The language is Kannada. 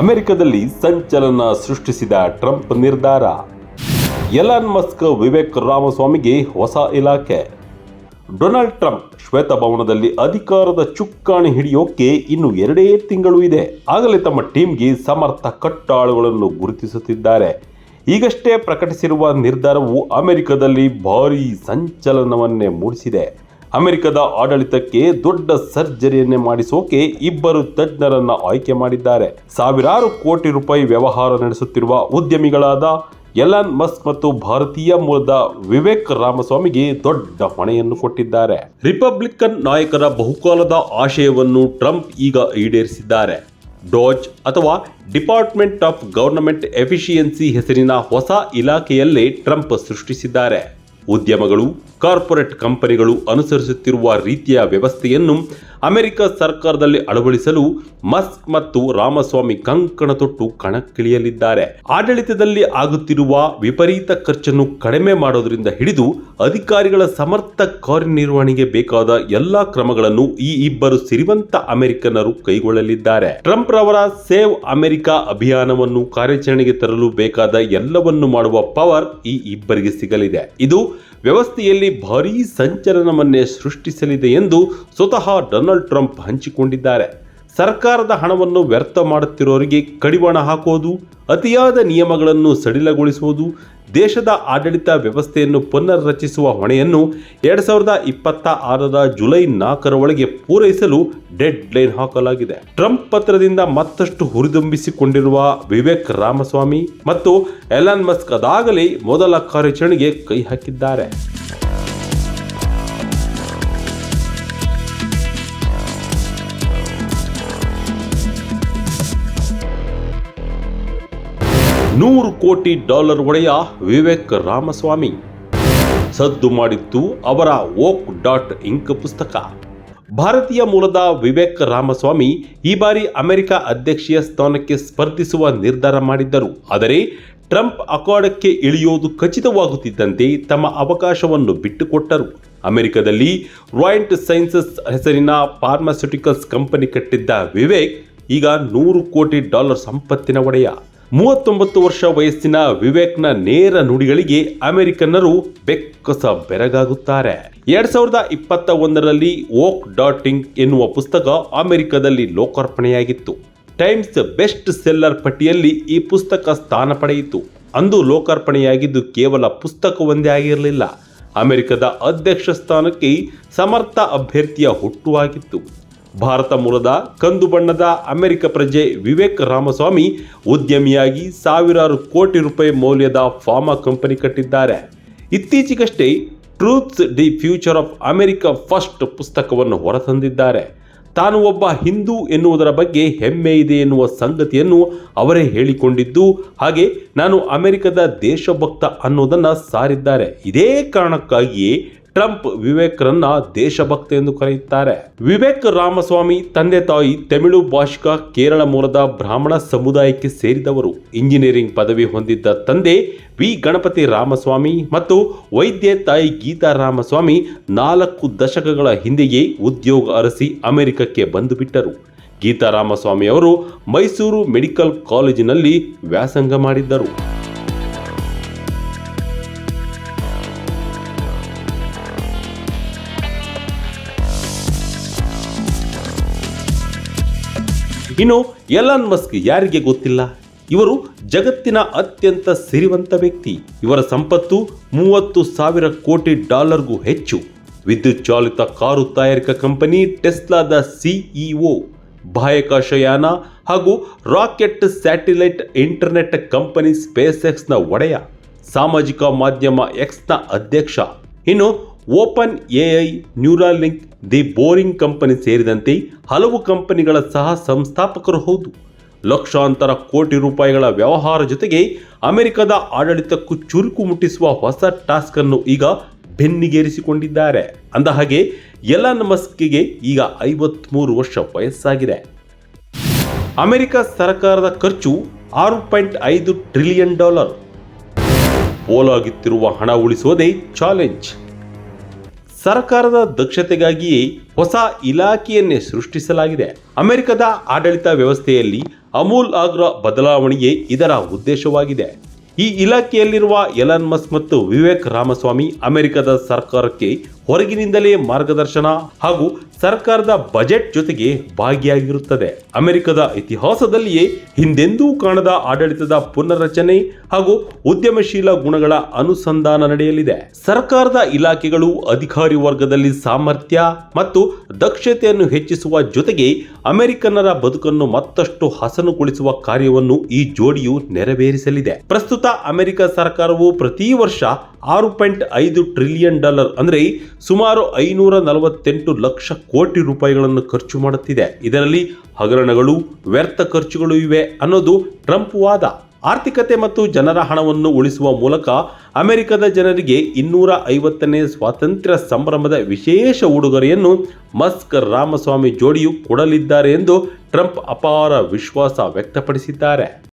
ಅಮೆರಿಕದಲ್ಲಿ ಸಂಚಲನ ಸೃಷ್ಟಿಸಿದ ಟ್ರಂಪ್ ನಿರ್ಧಾರ. ಎಲಾನ್ ಮಸ್ಕ್, ವಿವೇಕ್ ರಾಮಸ್ವಾಮಿಗೆ ಹೊಸ ಇಲಾಖೆ. ಡೊನಾಲ್ಡ್ ಟ್ರಂಪ್ ಶ್ವೇತಭವನದಲ್ಲಿ ಅಧಿಕಾರದ ಚುಕ್ಕಾಣಿ ಹಿಡಿಯೋಕೆ ಇನ್ನು ಎರಡೇ ತಿಂಗಳು ಇದೆ. ಆಗಲೇ ತಮ್ಮ ಟೀಮ್ಗೆ ಸಮರ್ಥ ಕಟ್ಟಾಳುಗಳನ್ನು ಗುರುತಿಸುತ್ತಿದ್ದಾರೆ. ಈಗಷ್ಟೇ ಪ್ರಕಟಿಸಿರುವ ನಿರ್ಧಾರವು ಅಮೆರಿಕದಲ್ಲಿ ಭಾರೀ ಸಂಚಲನವನ್ನೇ ಮೂಡಿಸಿದೆ. ಅಮೆರಿಕದ ಆಡಳಿತಕ್ಕೆ ದೊಡ್ಡ ಸರ್ಜರಿಯನ್ನೇ ಮಾಡಿಸೋಕೆ ಇಬ್ಬರು ತಜ್ಞರನ್ನ ಆಯ್ಕೆ ಮಾಡಿದ್ದಾರೆ. ಸಾವಿರಾರು ಕೋಟಿ ರೂಪಾಯಿ ವ್ಯವಹಾರ ನಡೆಸುತ್ತಿರುವ ಉದ್ಯಮಿಗಳಾದ ಎಲಾನ್ ಮಸ್ಕ್ ಮತ್ತು ಭಾರತೀಯ ಮೂಲದ ವಿವೇಕ್ ರಾಮಸ್ವಾಮಿಗೆ ದೊಡ್ಡ ಹೊಣೆಯನ್ನು ಕೊಟ್ಟಿದ್ದಾರೆ. ರಿಪಬ್ಲಿಕನ್ ನಾಯಕರ ಬಹುಕಾಲದ ಆಶಯವನ್ನು ಟ್ರಂಪ್ ಈಗ ಈಡೇರಿಸಿದ್ದಾರೆ. ಡೋಜ್ ಅಥವಾ ಡಿಪಾರ್ಟ್ಮೆಂಟ್ ಆಫ್ ಗವರ್ನಮೆಂಟ್ ಎಫಿಷಿಯನ್ಸಿ ಹೆಸರಿನ ಹೊಸ ಇಲಾಖೆಯಲ್ಲೇ ಟ್ರಂಪ್ ಸೃಷ್ಟಿಸಿದ್ದಾರೆ. ಉದ್ಯಮಗಳು, ಕಾರ್ಪೊರೇಟ್ ಕಂಪನಿಗಳು ಅನುಸರಿಸುತ್ತಿರುವ ರೀತಿಯ ವ್ಯವಸ್ಥೆಯನ್ನು ಅಮೆರಿಕ ಸರ್ಕಾರದಲ್ಲಿ ಅಳವಡಿಸಲು ಮಸ್ಕ್ ಮತ್ತು ರಾಮಸ್ವಾಮಿ ಕಂಕಣ ತೊಟ್ಟು ಕಣಕ್ಕಿಳಿಯಲಿದ್ದಾರೆ. ಆಡಳಿತದಲ್ಲಿ ಆಗುತ್ತಿರುವ ವಿಪರೀತ ಖರ್ಚನ್ನು ಕಡಿಮೆ ಮಾಡೋದರಿಂದ ಹಿಡಿದು ಅಧಿಕಾರಿಗಳ ಸಮರ್ಥ ಕಾರ್ಯನಿರ್ವಹಣೆಗೆ ಬೇಕಾದ ಎಲ್ಲಾ ಕ್ರಮಗಳನ್ನು ಈ ಇಬ್ಬರು ಸಿರಿವಂತ ಅಮೆರಿಕನ್ನರು ಕೈಗೊಳ್ಳಲಿದ್ದಾರೆ. ಟ್ರಂಪ್ ರವರ ಸೇವ್ ಅಮೆರಿಕ ಅಭಿಯಾನವನ್ನು ಕಾರ್ಯಾಚರಣೆಗೆ ತರಲು ಬೇಕಾದ ಎಲ್ಲವನ್ನು ಮಾಡುವ ಪವರ್ ಈ ಇಬ್ಬರಿಗೆ ಸಿಗಲಿದೆ. ಇದು ವ್ಯವಸ್ಥೆಯಲ್ಲಿ ಭಾರೀ ಸಂಚಲನವನ್ನೇ ಸೃಷ್ಟಿಸಲಿದೆ ಎಂದು ಸ್ವತಃ ಡೊನಾಲ್ಡ್ ಟ್ರಂಪ್ ಹಂಚಿಕೊಂಡಿದ್ದಾರೆ. ಸರ್ಕಾರದ ಹಣವನ್ನು ವ್ಯರ್ಥ ಮಾಡುತ್ತಿರೋರಿಗೆ ಕಡಿವಾಣ ಹಾಕೋದು ಅತಿಯಾದ ನಿಯಮಗಳನ್ನು ಸಡಿಲಗೊಳಿಸುವುದು ದೇಶದ ಆಡಳಿತ ವ್ಯವಸ್ಥೆಯನ್ನು ಪುನರ್ರಚಿಸುವ ಹೊಣೆಯನ್ನು ಎರಡ್ ಸಾವಿರದ ಇಪ್ಪತ್ತ ಆರರ ಜುಲೈ ನಾಲ್ಕರ ಒಳಗೆ ಪೂರೈಸಲು ಡೆಡ್ ಲೈನ್ ಹಾಕಲಾಗಿದೆ. ಟ್ರಂಪ್ ಪತ್ರದಿಂದ ಮತ್ತಷ್ಟು ಹುರಿದುಂಬಿಸಿಕೊಂಡಿರುವ ವಿವೇಕ್ ರಾಮಸ್ವಾಮಿ ಮತ್ತು ಎಲಾನ್ ಮಸ್ಕ್ ಅದಾಗಲೇ ಮೊದಲ ಕಾರ್ಯಾಚರಣೆಗೆ ಕೈ ಹಾಕಿದ್ದಾರೆ. ನೂರು ಕೋಟಿ ಡಾಲರ್ ಒಡೆಯ ವಿವೇಕ್ ರಾಮಸ್ವಾಮಿ. ಸದ್ದು ಮಾಡಿತ್ತು ಅವರ ಓಕ್ ಡಾಟ್ ಇಂಕ್ ಪುಸ್ತಕ. ಭಾರತೀಯ ಮೂಲದ ವಿವೇಕ್ ರಾಮಸ್ವಾಮಿ ಈ ಬಾರಿ ಅಮೆರಿಕ ಅಧ್ಯಕ್ಷೀಯ ಸ್ಥಾನಕ್ಕೆ ಸ್ಪರ್ಧಿಸುವ ನಿರ್ಧಾರ ಮಾಡಿದ್ದರು. ಆದರೆ ಟ್ರಂಪ್ ಅಖಾಡಕ್ಕೆ ಇಳಿಯೋದು ಖಚಿತವಾಗುತ್ತಿದ್ದಂತೆ ತಮ್ಮ ಅವಕಾಶವನ್ನು ಬಿಟ್ಟುಕೊಟ್ಟರು. ಅಮೆರಿಕದಲ್ಲಿ ರಾಯಂಟ್ ಸೈನ್ಸಸ್ ಹೆಸರಿನ ಫಾರ್ಮಾಸ್ಯೂಟಿಕಲ್ಸ್ ಕಂಪನಿ ಕಟ್ಟಿದ್ದ ವಿವೇಕ್ ಈಗ ನೂರು ಕೋಟಿ ಡಾಲರ್ ಸಂಪತ್ತಿನ ಒಡೆಯ. ಮೂವತ್ತೊಂಬತ್ತು ವರ್ಷ ವಯಸ್ಸಿನ ವಿವೇಕ್ನ ನೇರ ನುಡಿಗಳಿಗೆ ಅಮೆರಿಕನ್ನರು ಬೆಕ್ಕಸ ಬೆರಗಾಗುತ್ತಾರೆ. ಎರಡ್ ಸಾವಿರದ ಇಪ್ಪತ್ತ ಒಂದರಲ್ಲಿ ಓಕ್ ಡಾಟಿಂಗ್ ಎನ್ನುವ ಪುಸ್ತಕ ಅಮೆರಿಕದಲ್ಲಿ ಲೋಕಾರ್ಪಣೆಯಾಗಿತ್ತು. ಟೈಮ್ಸ್ ಬೆಸ್ಟ್ ಸೆಲ್ಲರ್ ಪಟ್ಟಿಯಲ್ಲಿ ಈ ಪುಸ್ತಕ ಸ್ಥಾನ ಪಡೆಯಿತು. ಅಂದು ಲೋಕಾರ್ಪಣೆಯಾಗಿದ್ದು ಕೇವಲ ಪುಸ್ತಕವೊಂದೇ ಆಗಿರಲಿಲ್ಲ. ಅಮೆರಿಕದ ಅಧ್ಯಕ್ಷ ಸ್ಥಾನಕ್ಕೆ ಸಮರ್ಥ ಅಭ್ಯರ್ಥಿಯ ಹುಟ್ಟುವಾಗಿತ್ತು ಭಾರತ ಮೂಲದ ಕಂದು ಬಣ್ಣದ ಅಮೆರಿಕ ಪ್ರಜೆ ವಿವೇಕ್ ರಾಮಸ್ವಾಮಿ ಉದ್ಯಮಿಯಾಗಿ ಸಾವಿರಾರು ಕೋಟಿ ರೂಪಾಯಿ ಮೌಲ್ಯದ ಫಾರ್ಮಾ ಕಂಪನಿ ಕಟ್ಟಿದ್ದಾರೆ. ಇತ್ತೀಚೆಗಷ್ಟೇ truths the future of America first ಪುಸ್ತಕವನ್ನು ಹೊರತಂದಿದ್ದಾರೆ. ತಾನು ಒಬ್ಬ ಹಿಂದೂ ಎನ್ನುವುದರ ಬಗ್ಗೆ ಹೆಮ್ಮೆ ಇದೆ ಎನ್ನುವ ಸಂಗತಿಯನ್ನು ಅವರೇ ಹೇಳಿಕೊಂಡಿದ್ದು, ಹಾಗೆ ನಾನು ಅಮೆರಿಕದ ದೇಶಭಕ್ತ ಅನ್ನೋದನ್ನು ಸಾರಿದ್ದಾರೆ. ಇದೇ ಕಾರಣಕ್ಕಾಗಿಯೇ ಟ್ರಂಪ್ ವಿವೇಕ್ರನ್ನ ದೇಶಭಕ್ತ ಎಂದು ಕರೆಯುತ್ತಾರೆ. ವಿವೇಕ್ ರಾಮಸ್ವಾಮಿ ತಂದೆ ತಾಯಿ ತಮಿಳು ಭಾಷಿಕ ಕೇರಳ ಮೂಲದ ಬ್ರಾಹ್ಮಣ ಸಮುದಾಯಕ್ಕೆ ಸೇರಿದವರು. ಇಂಜಿನಿಯರಿಂಗ್ ಪದವಿ ಹೊಂದಿದ್ದ ತಂದೆ ವಿ. ಗಣಪತಿ ರಾಮಸ್ವಾಮಿ ಮತ್ತು ವೈದ್ಯ ತಾಯಿ ಗೀತಾ ರಾಮಸ್ವಾಮಿ ನಾಲ್ಕು ದಶಕಗಳ ಹಿಂದೆಯೇ ಉದ್ಯೋಗ ಅರಸಿ ಅಮೆರಿಕಕ್ಕೆ ಬಂದು ಬಿಟ್ಟರು ಗೀತಾ ರಾಮಸ್ವಾಮಿ ಅವರು ಮೈಸೂರು ಮೆಡಿಕಲ್ ಕಾಲೇಜಿನಲ್ಲಿ ವ್ಯಾಸಂಗ ಮಾಡಿದ್ದರು. ಇನ್ನು ಎಲಾನ್ ಮಸ್ಕ್ ಯಾರಿಗೆ ಗೊತ್ತಿಲ್ಲ? ಇವರು ಜಗತ್ತಿನ ಅತ್ಯಂತ ಸಿರಿವಂತ ವ್ಯಕ್ತಿ. ಇವರ ಸಂಪತ್ತು ಮೂವತ್ತು ಸಾವಿರ ಕೋಟಿ ಡಾಲರ್ಗೂ ಹೆಚ್ಚು. ವಿದ್ಯುತ್ ಚಾಲಿತ ಕಾರು ತಯಾರಿಕಾ ಕಂಪನಿ ಟೆಸ್ಲಾದ ಸಿಇಒ ಬಾಹ್ಯಾಕಾಶಯಾನ ಹಾಗೂ rocket satellite internet company space ಎಕ್ಸ್ನ ಒಡೆಯ. ಸಾಮಾಜಿಕ ಮಾಧ್ಯಮ ಎಕ್ಸ್ನ ಅಧ್ಯಕ್ಷ. ಇನ್ನು Open AI Neuralink The Boring Company ಸೇರಿದಂತೆ ಹಲವು ಕಂಪನಿಗಳ ಸಹ ಸಂಸ್ಥಾಪಕರು ಹೌದು. ಲಕ್ಷಾಂತರ ಕೋಟಿ ರೂಪಾಯಿಗಳ ವ್ಯವಹಾರ ಜೊತೆಗೆ ಅಮೆರಿಕದ ಆಡಳಿತಕ್ಕೂ ಚುರುಕು ಮುಟ್ಟಿಸುವ ಹೊಸ ಟಾಸ್ಕ್ ಅನ್ನು ಈಗ ಬೆನ್ನಿಗೇರಿಸಿಕೊಂಡಿದ್ದಾರೆ. ಅಂದ ಹಾಗೆ, ಎಲಾನ್ ಮಸ್ಕಿಗೆ ಈಗ ಐವತ್ಮೂರು ವರ್ಷ ವಯಸ್ಸಾಗಿದೆ. ಅಮೆರಿಕ ಸರ್ಕಾರದ ಖರ್ಚು ಆರು ಪಾಯಿಂಟ್ ಐದು ಟ್ರಿಲಿಯನ್ ಡಾಲರ್. ಪೋಲಾಗುತ್ತಿರುವ ಹಣ ಉಳಿಸುವುದೇ ಚಾಲೆಂಜ್. ಸರ್ಕಾರದ ದಕ್ಷತೆಗಾಗಿ ಹೊಸ ಇಲಾಖೆಯನ್ನೇ ಸೃಷ್ಟಿಸಲಾಗಿದೆ. ಅಮೆರಿಕದ ಆಡಳಿತ ವ್ಯವಸ್ಥೆಯಲ್ಲಿ ಅಮೂಲ್ ಆಗ್ರ ಬದಲಾವಣೆಯೇ ಇದರ ಉದ್ದೇಶವಾಗಿದೆ. ಈ ಇಲಾಖೆಯಲ್ಲಿರುವ ಎಲನ್ ಮಸ್ ಮತ್ತು ವಿವೇಕ್ ರಾಮಸ್ವಾಮಿ ಅಮೆರಿಕದ ಸರ್ಕಾರಕ್ಕೆ ಹೊರಗಿನಿಂದಲೇ ಮಾರ್ಗದರ್ಶನ ಹಾಗೂ ಸರ್ಕಾರದ ಬಜೆಟ್ ಜೊತೆಗೆ ಭಾಗಿಯಾಗಿರುತ್ತದೆ. ಅಮೆರಿಕದ ಇತಿಹಾಸದಲ್ಲಿಯೇ ಹಿಂದೆಂದೂ ಕಾಣದ ಆಡಳಿತದ ಪುನರ್ರಚನೆ ಹಾಗೂ ಉದ್ಯಮಶೀಲ ಗುಣಗಳ ಅನುಸಂಧಾನ ನಡೆಯಲಿದೆ. ಸರ್ಕಾರದ ಇಲಾಖೆಗಳು ಅಧಿಕಾರಿ ವರ್ಗದಲ್ಲಿ ಸಾಮರ್ಥ್ಯ ಮತ್ತು ದಕ್ಷತೆಯನ್ನು ಹೆಚ್ಚಿಸುವ ಜೊತೆಗೆ ಅಮೆರಿಕನ್ನರ ಬದುಕನ್ನು ಮತ್ತಷ್ಟು ಹಸನುಗೊಳಿಸುವ ಕಾರ್ಯವನ್ನು ಈ ಜೋಡಿಯು ನೆರವೇರಿಸಲಿದೆ. ಪ್ರಸ್ತುತ ಅಮೆರಿಕ ಸರ್ಕಾರವು ಪ್ರತಿ ವರ್ಷ ಆರು ಪಾಯಿಂಟ್ ಐದು ಟ್ರಿಲಿಯನ್ ಡಾಲರ್, ಅಂದರೆ ಸುಮಾರು ಐನೂರ ನಲವತ್ತೆಂಟು ಲಕ್ಷ ಕೋಟಿ ರೂಪಾಯಿಗಳನ್ನು ಖರ್ಚು ಮಾಡುತ್ತಿದೆ. ಇದರಲ್ಲಿ ಹಗರಣಗಳು, ವ್ಯರ್ಥ ಖರ್ಚುಗಳು ಇವೆ ಅನ್ನೋದು ಟ್ರಂಪ್ ವಾದ. ಆರ್ಥಿಕತೆ ಮತ್ತು ಜನರ ಹಣವನ್ನು ಉಳಿಸುವ ಮೂಲಕ ಅಮೆರಿಕದ ಜನರಿಗೆ ಇನ್ನೂರ ಐವತ್ತನೇ ಸ್ವಾತಂತ್ರ್ಯ ಸಂಭ್ರಮದ ವಿಶೇಷ ಉಡುಗೊರೆಯನ್ನು ಮಸ್ಕ್ ರಾಮಸ್ವಾಮಿ ಜೋಡಿಯು ಕೊಡಲಿದ್ದಾರೆ ಎಂದು ಟ್ರಂಪ್ ಅಪಾರ ವಿಶ್ವಾಸ ವ್ಯಕ್ತಪಡಿಸಿದ್ದಾರೆ.